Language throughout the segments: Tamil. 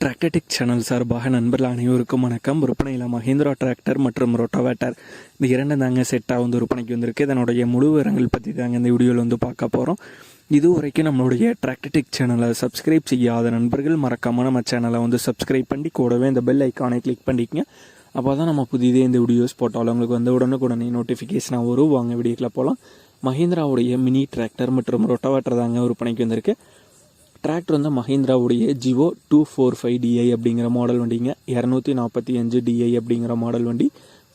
டிராக்டர்டெக் சேனல் சார்பாக நண்பர்கள் அனைவருக்கும் வணக்கம். விற்பனையில் மஹேந்திரா டிராக்டர் மற்றும் ரொட்டோவேட்டர் இந்த இரண்டு தாங்க செட்டாக வந்து விற்பனைக்கு வந்திருக்கு. இதனுடைய முழு விவரங்கள் பற்றி தாங்க இந்த வீடியோவில் வந்து பார்க்க போகிறோம் இது வரைக்கும் நம்மளுடைய டிராக்டர்டெக் சேனலை சப்ஸ்கிரைப் செய்யாத நண்பர்கள் மறக்காமல் நம்ம சேனலை வந்து சப்ஸ்கிரைப் பண்ணி கூடவே இந்த பெல் ஐக்கானை கிளிக் பண்ணிக்கங்க. அப்போ தான் நம்ம புதிதே இந்த வீடியோஸ் போட்டாலும் உங்களுக்கு வந்து உடனுக்குடனே நோட்டிஃபிகேஷனாக வரும். வாங்க வீடியோக்கில் போகலாம் மஹேந்திராவுடைய மினி டிராக்டர் மற்றும் ரொட்டோவேட்டர் தாங்க விற்பனைக்கு வந்திருக்கு. டிராக்டர் வந்து மஹிந்திராவுடைய Jivo two four five DI அப்படிங்கிற மாடல் வண்டிங்க. இரநூத்தி நாற்பத்தி அஞ்சு டிஐ அப்படிங்கிற மாடல் வண்டி.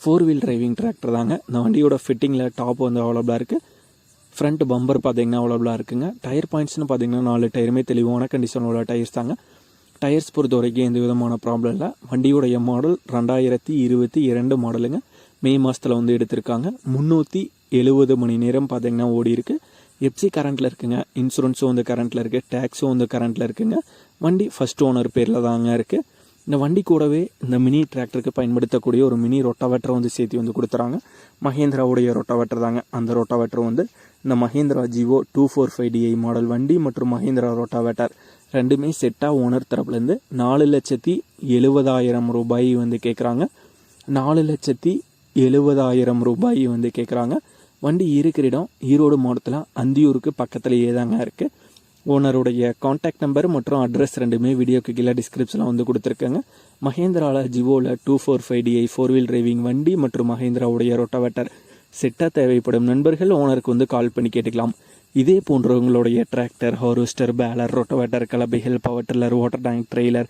ஃபோர் வீல் டிரைவிங் டிராக்டர் தாங்க. இந்த வண்டியோட ஃபிட்டிங்கில் டாப் வந்து அவைலபிளாக இருக்குது ஃப்ரண்ட் பம்பர் பார்த்தீங்கன்னா அவைலபிளாக இருக்குங்க. டயர் பாயிண்ட்ஸ்னு பார்த்தீங்கன்னா நாலு டயருமே தெளிவான கண்டிஷனோட டயர்ஸ் தாங்க. டயர்ஸ் பொறுத்த வரைக்கும் எந்த விதமான ப்ராப்ளம் இல்லை. வண்டியுடைய மாடல் ரெண்டாயிரத்தி இருபத்தி இரண்டு மாடலுங்க மே மாதத்தில் வந்து எடுத்திருக்காங்க. முந்நூற்றி எழுபது மணி நேரம் பார்த்தீங்கன்னா ஓடி இருக்குது எப்சி கரண்ட்டில் இருக்குங்க. இன்சூரன்ஸும் வந்து கரண்ட்டில் இருக்குது டேக்ஸும் வந்து கரண்ட்டில் இருக்குங்க. வண்டி ஃபஸ்ட் ஓனர் பேரில் தாங்க இருக்குது இந்த வண்டி கூடவே இந்த மினி டிராக்டருக்கு பயன்படுத்தக்கூடிய ஒரு மினி ரொட்டாவேட்டரை வந்து சேர்த்து வந்து கொடுத்துறாங்க. மஹேந்திராவுடைய ரொட்டாவேட்டர் தாங்க. அந்த ரொட்டாவேட்டர் வந்து இந்த Mahindra Jivo two four five DI model வண்டி மற்றும் மஹேந்திரா ரொட்டாவேட்டர் ரெண்டுமே செட்டாக ஓனர் தரப்புலேருந்து நாலு லட்சத்தி எழுபதாயிரம் ரூபாய் வந்து கேட்குறாங்க நாலு லட்சத்தி எழுபதாயிரம் ரூபாய் வந்து கேட்குறாங்க வண்டி இருக்கிற இடம் ஈரோடு மாவட்டத்தில் அந்தியூருக்கு பக்கத்துலேயே தாங்க இருக்குது ஓனருடைய காண்டாக்ட் நம்பர் மற்றும் அட்ரஸ் ரெண்டுமே வீடியோக்கு கீழே டிஸ்கிரிப்ஷனில் வந்து கொடுத்துருக்கேங்க. மஹேந்திராவில் ஜிவோவில் two four five DI four wheel driving வண்டி மற்றும் மஹேந்திராவுடைய ரொட்டவேட்டர் செட்டாக தேவைப்படும் நண்பர்கள் ஓனருக்கு வந்து கால் பண்ணி கேட்டுக்கலாம். இதே போன்றவங்களுடைய tractor harvester baler rotavator கலபைகள் power tiller water tank trailer